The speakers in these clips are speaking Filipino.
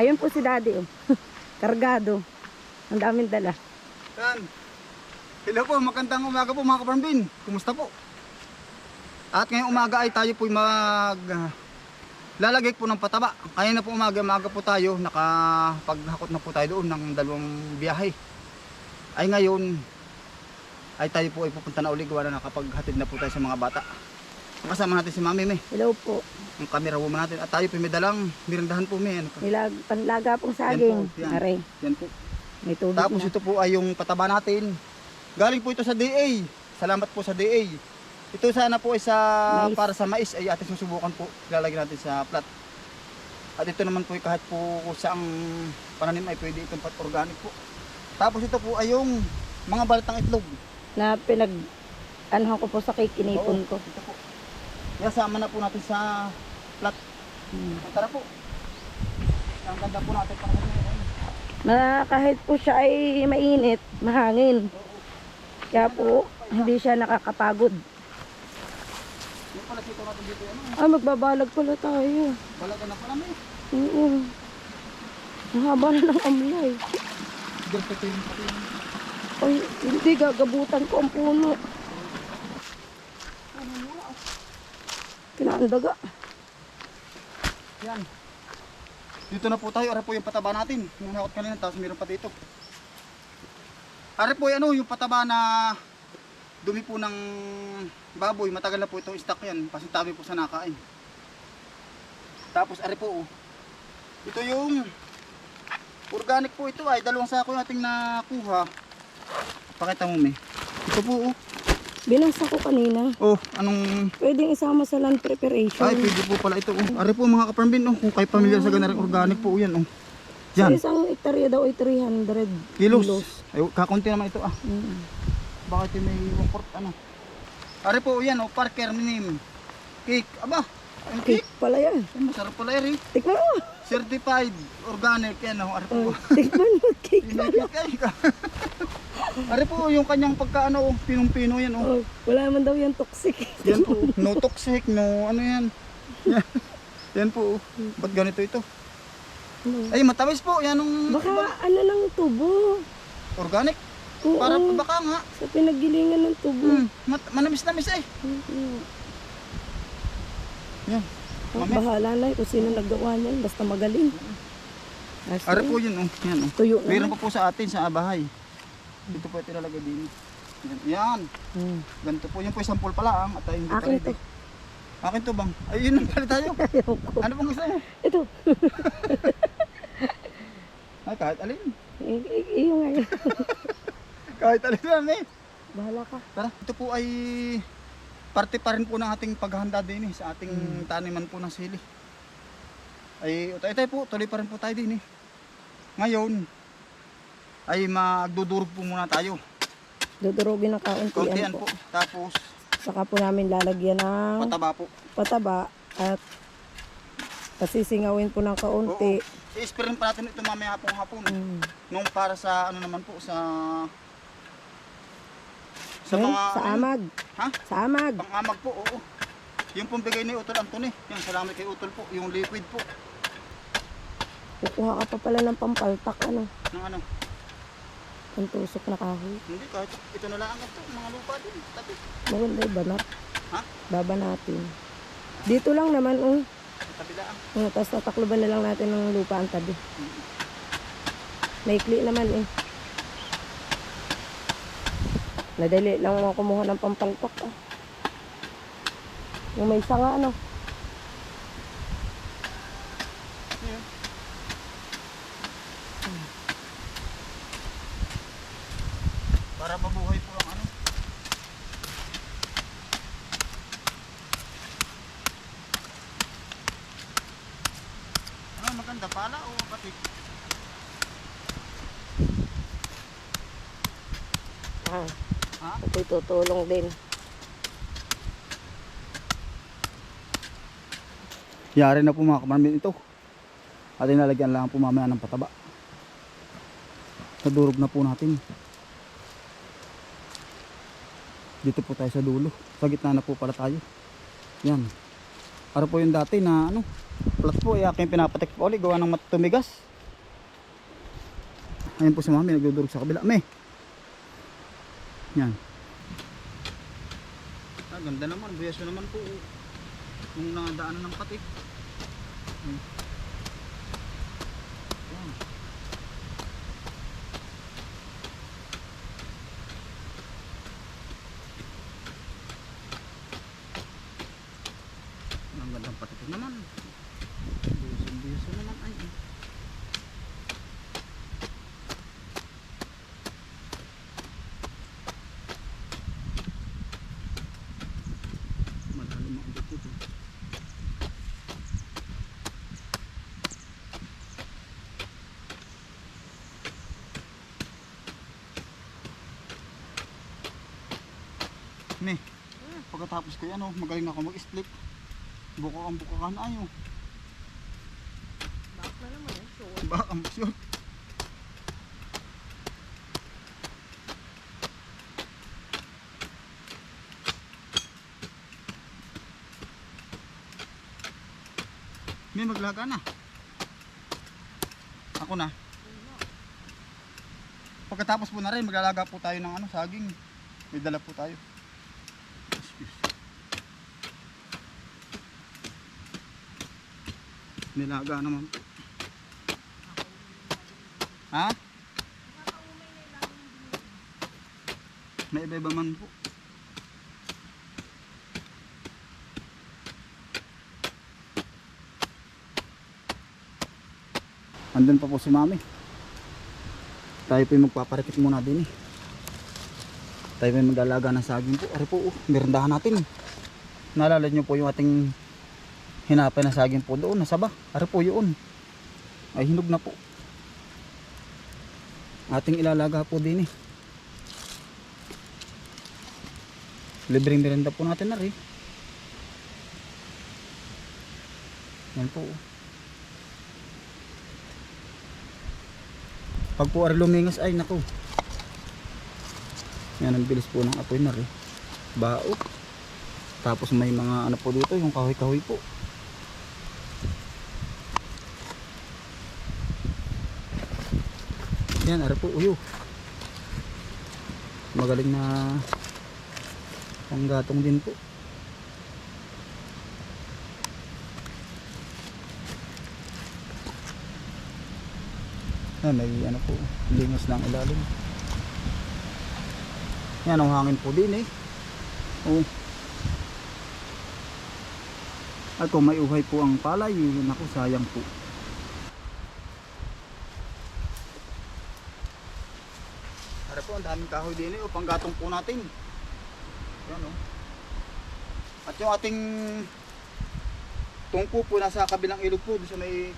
Ayun po si daddy. Oh. Kargado. Ang daming dala. Yan. Hello po, magandang umaga po mga kaparambin. Kumusta po? At ngayong umaga ay tayo po mag ah, lalagay po ng pataba. Kaya na po umaga, umaga po tayo, nakapaghakot na po tayo doon ng dalawang biyahe. Ay ngayon, ay tayo po ay pupunta na uli gawa na nakapaghatid na po tayo sa mga bata. Kasama natin si Mami May, Hello po. ang camera woman natin. At tayo po may dalang mirindahan po May. Ano po? Nilag, panlaga pong saging. Yan po, yan. Aray, Yan po. may tubig Tapos na. ito po ay yung pataba natin. Galing po ito sa DA. Salamat po sa DA. Ito sana po ay sa Mais. para sa mais ay ating susubukan po. Ilalagay natin sa plat. At ito naman po ay kahit po saang pananim ay pwede itong pat organic po. Tapos ito po ay yung mga balatang itlog. Na pinag, anuhan ko po sa cake, kinipon ko. Ito po. Yasama na po natin sa plat. Hmm. Tara po. Ang ganda po natin para ngayon. Na, kahit po siya ay mainit, mahangin. Kaya po, hindi siya nakakapagod. Yan. Ah, magbabalag pala tayo. Balagan na pala may. Oo. Ang haba na ng amlay. Ay, hindi gagabutan ko ang puno. Kinaandaga. Yan. Dito na po tayo. Ara po yung pataba natin. Yung nakot kanina. Tapos meron pa dito. Ara po ano, yung pataba na dumi po ng baboy. Matagal na po itong stock yan. Pasintabi po sa nakain. Tapos ari po. Oh. Ito yung organic po ito ay dalawang sako yung ating nakuha. Pakita mo me. Ito po oh. Binasa ko kanina. Oh, anong Pwedeng isama sa land preparation. ay pwede po pala ito oh. Ari po mga kaparambin oh. Kung kayo pamilyar sa ganarang organic po yan oh. Sa Yan. isang hektarya daw ay 300 Kilos. kilos. Ay, kakunti naman ito ah. Mm. Bakit yung may import ano? Ari po yan oh, Parker name. Cake. Aba, ang cake. Cake pala yan. Ay, masarap pala yan eh. Tikman mo. Certified organic yan oh. Ari po. Oh, tikman mo. Cake. Hindi cake ay. Ari po yung kanyang pagkaano oh, pinong-pino yan oh. Oh, wala man daw yan toxic. Yan po, no toxic, no ano yan. Yan, yan po. oh. Ba't ganito ito? Ano? Ay, matamis po. Yan ang Baka ano ng tubo. organic. Oo, Para baka nga. sa pinaggilingan ng tubo. Hmm, mat- manamis-namis eh. Mm. Yan. Oh, bahala na eh kung sino naggawa niyan. Basta magaling. As Ari po yun, oh. Yan, oh. Tuyo na. Meron pa po sa atin sa bahay. Dito po ito ilalagay din. Yan. Hmm. Ganito po. Yan po yung sample pala ang at ay hindi pa Akin ready. to. Akin to bang? Ay, yun ang pala tayo. Ano bang gusto mo? Ito. Ay, kahit alin. Iyo nga yun. Kahit alin lang eh. Bahala ka. Tara, ito po ay parte pa rin po ng ating paghahanda din eh, sa ating Hmm. taniman po ng sili. Ay, tayo tayo po, tuloy pa rin po tayo din eh. Ngayon, ay magdudurog po muna tayo. Dudurugin ng kaunti. Kauntian po. po. Tapos, Saka po namin lalagyan ng pataba po. pataba at pasisingawin po ng kaunti. I-spray pa natin ito mamaya pong hapon. Mm. Nung para sa ano naman po, sa... Sa Ayun, mga... sa ano, amag. Ha? Sa amag. Pang-amag po, oo. Yung pong bigay ni Utol Antony. Yan, salamat kay Utol po. Yung liquid po. Kukuha ka pa pala ng pampaltak ano. Ng ano. Pantusok na kahoy. Hindi, kahit ito na lang ito. Mga lupa din. Tabi. Maganda yung banat. Ha? Baba natin. Dito lang naman, oh. Tabi lang. Uh, tapos tatakloban na lang natin ng lupa ang tabi. Maikli naman eh. Nadali lang mga kumuha ng pampaltok ah. Yung may sanga ano. Yan. Para mabuhay po ang ano. Ano, maganda pala o pati? Ah, Ha? Ako'y tutulong din. Yari na po mga kamarmin ito. At inalagyan lang po mamaya ng pataba. Nadurog na po natin. Dito po tayo sa dulo. Sa gitna na po pala tayo. Yan. Para po yung dati na ano, plat po, eh, aking pinapatek po ulit, gawa ng mat- tumigas. Ayun po si mami, nagdudurog sa kabila. Me! Yan. Ganda naman. Buyasyo naman po. Kung nadaanan ng patik. Hmm. Yan. Ang gandang patik naman. Buyasyo, buyasyo naman. Ay, ay. Malalim ang ugat nito. Me, pagkatapos ko yan, oh, magaling na ako mag-split. Buka ang bukakan ayo. Bakit na naman eh. So, Baka ang yun. May maglaga na. Ako na. Pagkatapos po na rin, maglalaga po tayo ng ano, saging. May dala po tayo. Nilaga naman. Ha? May iba-iba man po. Andun pa po si mami. Tayo po yung magpaparikit muna din eh. Tayo po yung maglalaga ng saging po. Ari po, oh, merendahan natin. Naalala nyo po yung ating hinapay na saging po doon. Nasaba. Ari po yun. Ay hinog na po ating ilalaga po din eh. Libreng merenda po natin na rin. Yan po. Pag po ari lumingas ay nako. Yan ang bilis po ng apoy na rin. Bao. Tapos may mga ano po dito, yung kahoy-kahoy po. Yan, ara po, uyo. Magaling na panggatong din po. Yan, may ano po, lingas ng ilalim. Yan, ang hangin po din eh. Oh. At kung may uhay po ang palay, naku, sayang po. Daming kahoy din eh, o panggatong po natin. Yan o. At yung ating tungko po nasa kabilang ilog po, sa may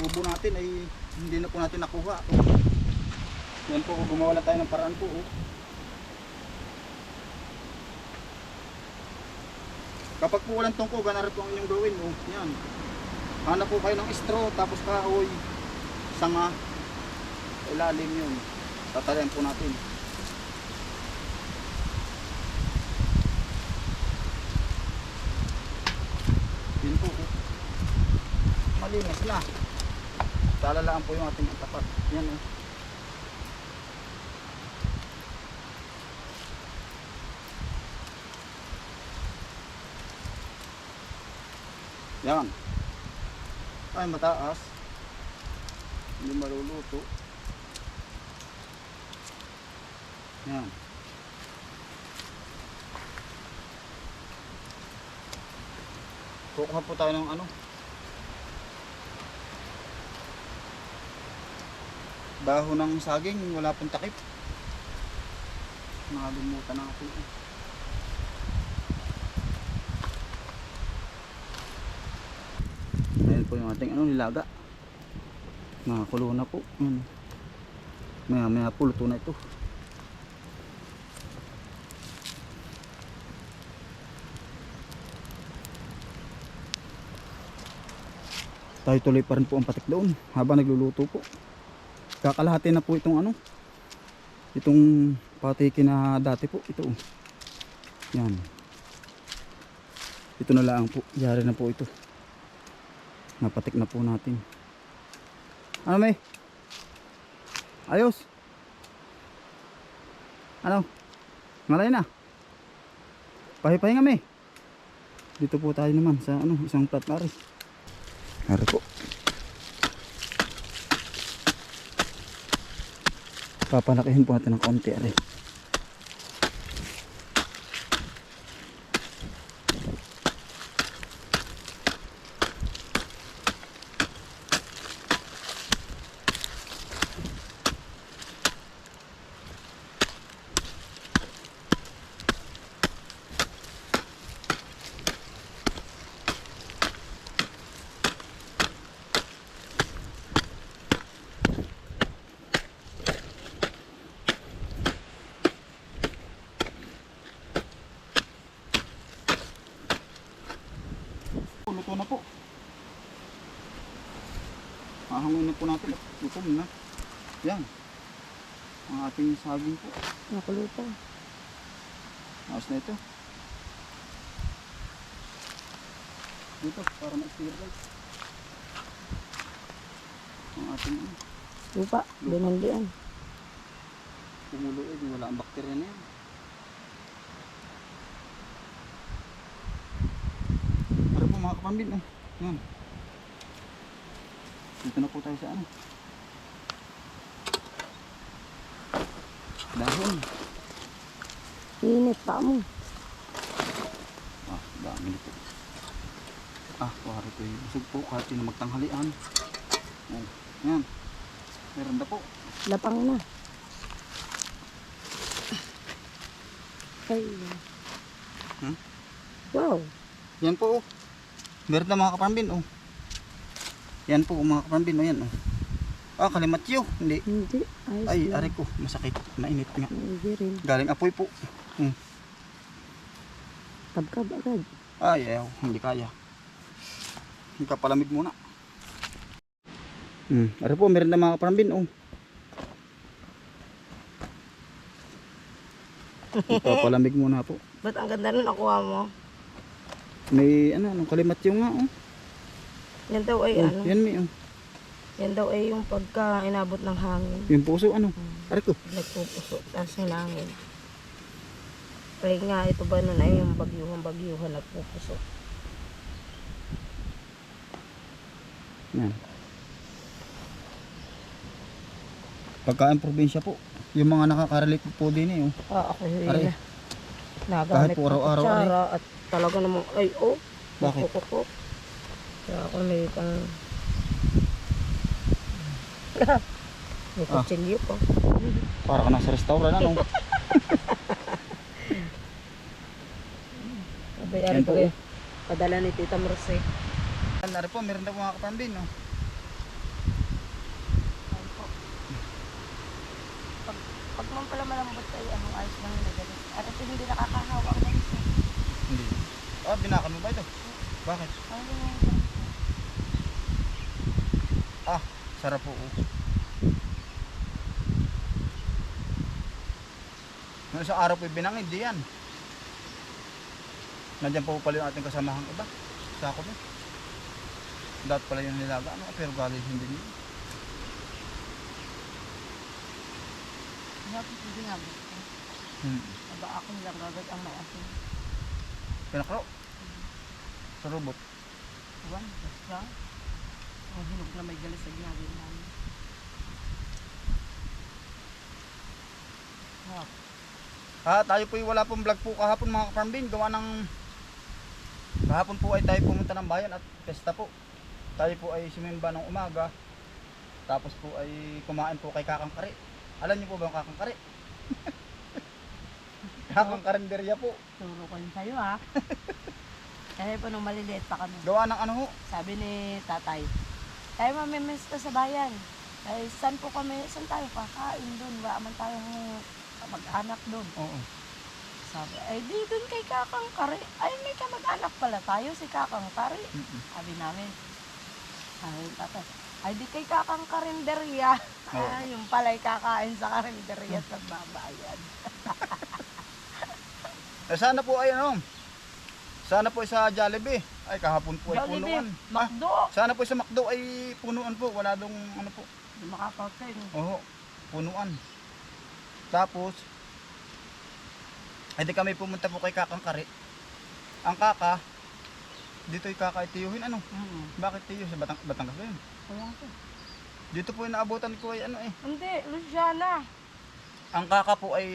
kubo natin ay hindi na po natin nakuha. Yan po, gumawa lang tayo ng paraan po. Oh. Kapag po walang tungko, ganun po ang inyong gawin. Oh. Yan. Hanap po kayo ng straw, tapos kahoy, sanga, ilalim yun. Tatalayan po natin. Yun po. Malinis na. Talalaan po yung ating tapat. Yan oh. Yan. Ay mataas. Hindi maluluto. Yan. Kukuha po tayo ng ano. Baho ng saging, wala pong takip. Nakalimutan na ako. Ayan po yung ating ano, nilaga. Nakakulo na po. Ayan. Maya maya po luto na ito. Tayo tuloy pa rin po ang patik doon habang nagluluto po kakalahati na po itong ano itong patikin na dati po ito oh. yan ito na lang po yari na po ito napatik na po natin ano may Ayos. Ano? Malay na. Pahipahinga kami. Dito po tayo naman sa ano, isang plat. Ari po. Papalakihin po natin ng konti ari. Luto na po. Hahangin na po natin. Luto na. Yan. Ang ating saging po. Nakuluto. Ayos na ito. Dito, para ma-sterilize. Ang ating ano, Lupa. Binandian. pumulo eh, wala ang bakterya na yan. Para po mga kapambin, oh. Yan. Dito na po tayo sa ano. Dahon. Init pa mo. Ah, dami nito. Ah, pare ko yung busog po kahit na magtanghalian. Oh, yan. Meron na po. Lapang na. Ay. Hmm? Wow. Yan po oh. Meron na mga kapambin oh. Yan po mga kapambin oh yan oh. Ah, kalimatyo. Hindi. Hindi. Ay, lang. aray ko. Masakit. Mainit nga. Hindi rin. Galing apoy po. Hmm. Kabkab agad. Ay, ayaw. Hindi kaya. Kapalamig muna. Hmm. Aray po, meron na mga kapambin oh. Kapalamig muna po. Ba't ang ganda nun nakuha mo? May ano, ano kalimatyo nga oh. Yan daw ay oh ano. yan may oh. Yan daw ay yung pagka inabot ng hangin. Yung puso ano. Aray ko. Nagpupuso. Tapos hinangin. Kaya nga ito ba nun ay yung bagyuhan-bagyuhan nagpupuso. Yan. Pagkain probinsya po. Yung mga nakaka-relate po din eh. Oh. Ah, ako yun Aray. na. Nagamit Kahit po araw-araw, at talaga namang, ay oh. Bakit? Nakukukok. Kaya ako may pang... may Ah. kutsilyo pa. Para ka nasa restaurant ano. Ko po, eh. Padala ni Tita Merce. Ano po, meron na po mga kapambin. No? Pag, pag man pala malambot ay anong ayos lang nagalit. At ito hindi nakakahawa ang eh. Hindi. Ah, binakan mo ba ito? Bakit? Ano yung? Ah, sarap po. Nung isang araw po binangin, di yan. Nandiyan po pala yung ating kasamahang iba. Sa ako po. Dapat pala yung nilaga. Ano, pero galing hindi niya. Hindi ako ginamit ko. Hmm. Aba ako nilang gagad ang may asin. Pinakro. Sa robot. Buwan, basta. Ang hinog na may galis sa ginagawin namin. Sarap. Ah, tayo po wala pong vlog po kahapon mga kaparmbin. Gawa ng kahapon po ay tayo pumunta ng bayan at pesta po. Tayo po ay sumimba ng umaga. Tapos po ay kumain po kay Kakang Kari. Alam niyo po ba ang Kakang Kari? Kakang Karinderya po. Turo ko yun sa'yo ha. Kasi po nung maliliit pa kami. Gawa ng ano ho. Sabi ni tatay, tayo mamimiss ka sa bayan. Ay, saan po kami, saan tayo kakain doon? Wala man tayong mag-anak doon. Oo. Sabi, ay di doon kay Kakang Kari. Ay, may kamag-anak pala tayo, si Kakang Kari. Mm-mm. Sabi namin. Sabi ng tatay, ay di kay Kakang Karinderya. Oo. Ay, yung pala'y kakain sa Karinderya sa babayan. Eh, sana po ay ano. Sana po ay sa Jollibee. Ay kahapon po ay punuan. Ah, Makdo. sana po sa McDo ay punuan po. Wala dong ano po. Di makapagkain. Oo. punuan. Tapos, edi kami pumunta po kay Kakang Kari. Ang kaka, dito yung kaka itiyuhin ano? Mm. Bakit tiyo? Sa Batang Batangas ba yun? Kaya ko. Dito po yung naabutan ko ay ano eh. Hindi, Luciana. Ang kaka po ay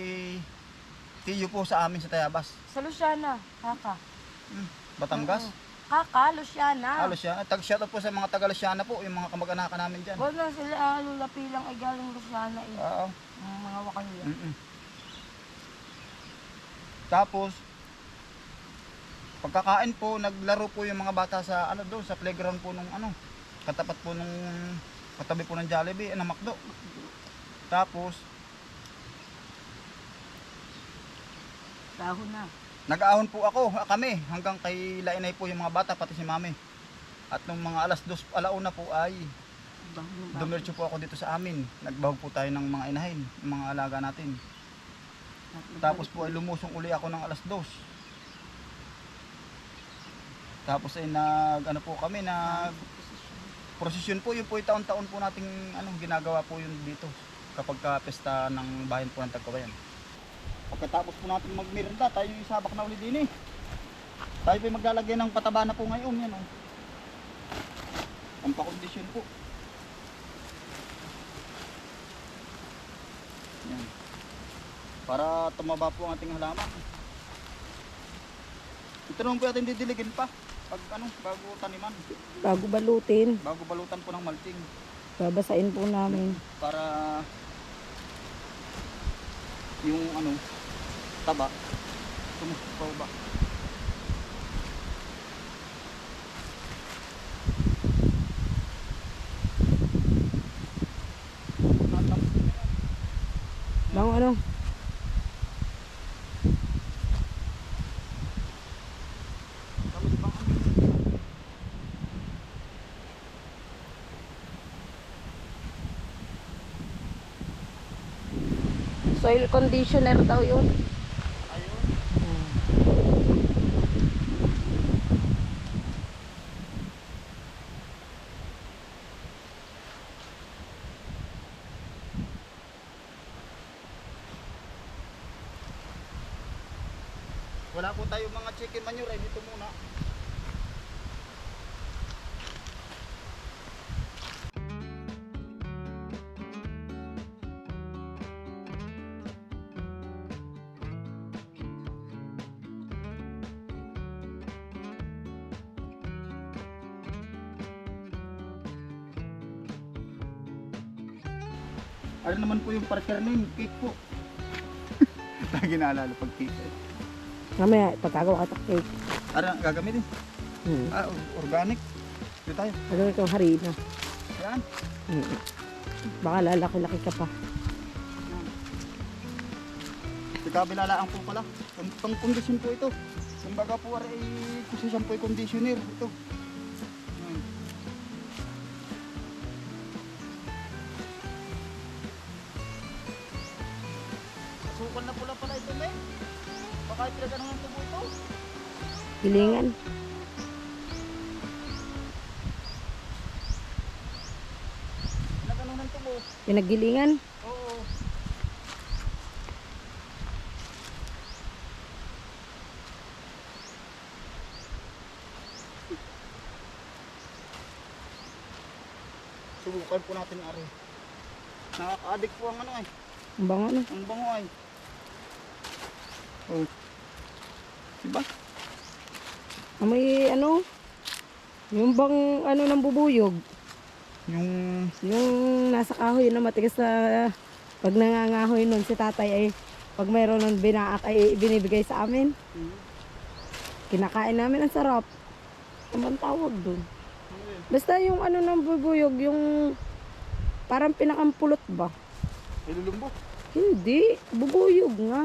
tiyo po sa amin sa Tayabas. Sa Luciana, kaka. Hmm. Batangas. Oo. Kaka, Luciana. Ah, Luciana. Tag shout out po sa mga taga Luciana po, yung mga kamag-anakan namin diyan. Huwag na sila ah, Lula Pilang ay galing Luciana eh. Oo. Ang mga wakalya. Mm-mm. Tapos pagkakain po, naglaro po yung mga bata sa ano doon, sa playground po nung ano, katapat po nung katabi po ng Jollibee, eh, ng McDo. Tapos Dahon na. Nag-aahon po ako, ah, kami, hanggang kay Lainay po yung mga bata, pati si Mami. At nung mga alas dos, alauna po ay dumiretso po ako dito sa amin. Nagbahog po tayo ng mga inahin, mga alaga natin. Tapos po ay lumusong uli ako ng alas dos. Tapos ay nag ano po kami nag prosesyon po yun po taon-taon po nating ano ginagawa po yun dito kapag ka pesta ng bayan po ng Tagkabayan. Pagkatapos po natin magmirda, tayo yung sabak na uli din eh. Tayo po maglalagay ng pataba na po ngayon yan oh. Ang pakondisyon po. Yan. Para tumaba po ang ating halaman. Ito naman po natin didiligin pa. Pag ano, bago taniman. Bago balutin, Bago balutan po ng malting. babasain po namin. Para yung ano, taba, tumusok ba. Bang ano, Soil conditioner daw yun. ayun. Wala po tayo mga chicken manure eh, dito muna. Ano naman po yung partner name? Cake po. Lagi naalala pag cake. eh. Mamaya, pagkagawa ka cake. Ano gagamitin? Hmm. Ah, or- organic. Dito tayo. Gagawin kang harina. Yan. Hmm. Baka lalaki-laki ka pa. Sa kabilalaan po pala. Pang, pang kondisyon po ito. Kumbaga po ay kasi siya po ay conditioner. Ito. Yan. Sukal na pula pala ito, May. Baka ipilagano ng tubo ito. Gilingan. Pinagano ng tubo. Pinaggilingan. Oo. Subukan po natin ari. Nakaka-addict po ang ano ay. Ang bango ano? Ang bango ay. Oh. Diba? Amoy ano? Yung bang ano ng bubuyog. Yung Yung nasa kahoy na matigas na pag nangangahoy nun si tatay ay pag mayroon ng binaak ay binibigay sa amin. Kinakain namin ang sarap. Ano bang tawag dun? Basta yung ano ng bubuyog, yung parang pinakampulot ba? Ilulumbo. Hindi, bubuyog nga.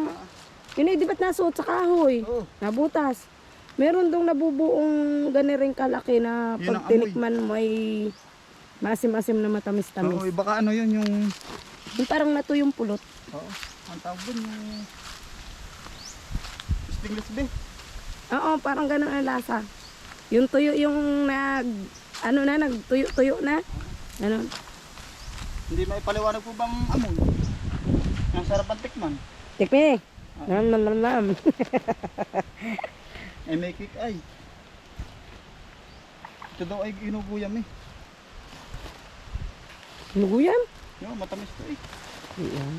Yun ay di ba't nasuot sa kahoy? Oo. Nabutas. Meron dong nabubuong ganiring kalaki na Yun ang pag tinikman mo ay masim-asim na Oo, matamis-tamis. baka ano yun yung Yung parang nato yung pulot. Oo. Ang tawag dun yung stingless bee. Oo, parang ganun ang lasa. Yung tuyo yung nag, ano na, nagtuyo-tuyo na. Ganun. Hindi maipaliwanag po bang amoy? Masarap ang tikman. Tikmi. Nam nam nam nam. Eh may kick ay. Ito daw ay ginuguyam eh. Nuguyan? Yo, matamis to eh. Ayan.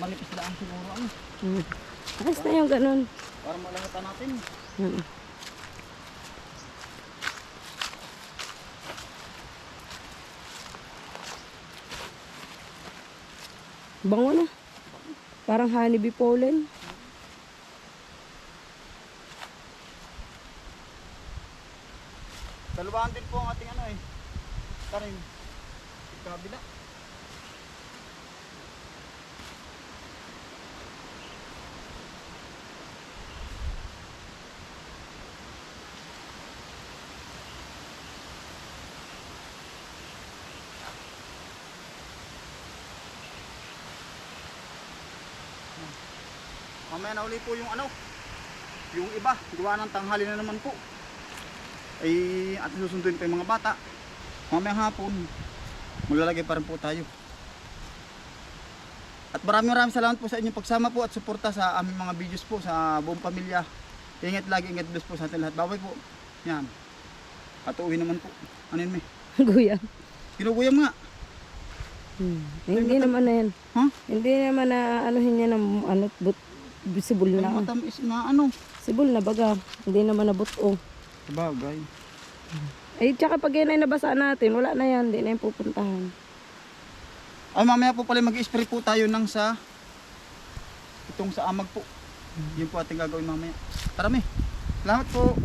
Manipis lang siguro ano. Mm. Ayos na yung ganun. Para malangatan natin. Mm. Bango na. Parang honeybee pollen. Dalawahan din po ang ating ano eh. Karin. Kabila. Mamaya na uli po yung ano, yung iba, gawa ng tanghali na naman po ay at susunduin pa yung mga bata. Mamayang hapon, maglalagay pa rin po tayo. At maraming maraming salamat po sa inyong pagsama po at suporta sa aming mga videos po sa buong pamilya. Ingat lagi, ingat bless po sa ating lahat. Baway po. Yan. At uwi naman po. Ano yun, may? Guya. Kinuguyam nga. Hmm. Hindi naman na yan. Ha? Hindi naman na anuhin niya ng ano, but, sibol Ang na. matamis na ano. Sibol na baga. Hindi naman na buto. Bagay. Eh, tsaka pag yan ay nabasa natin, wala na yan. Hindi na yung pupuntahan. Ay mamaya po pala mag-spray po tayo ng sa itong sa amag po. Yun po ating gagawin mamaya. Tara me. Salamat po.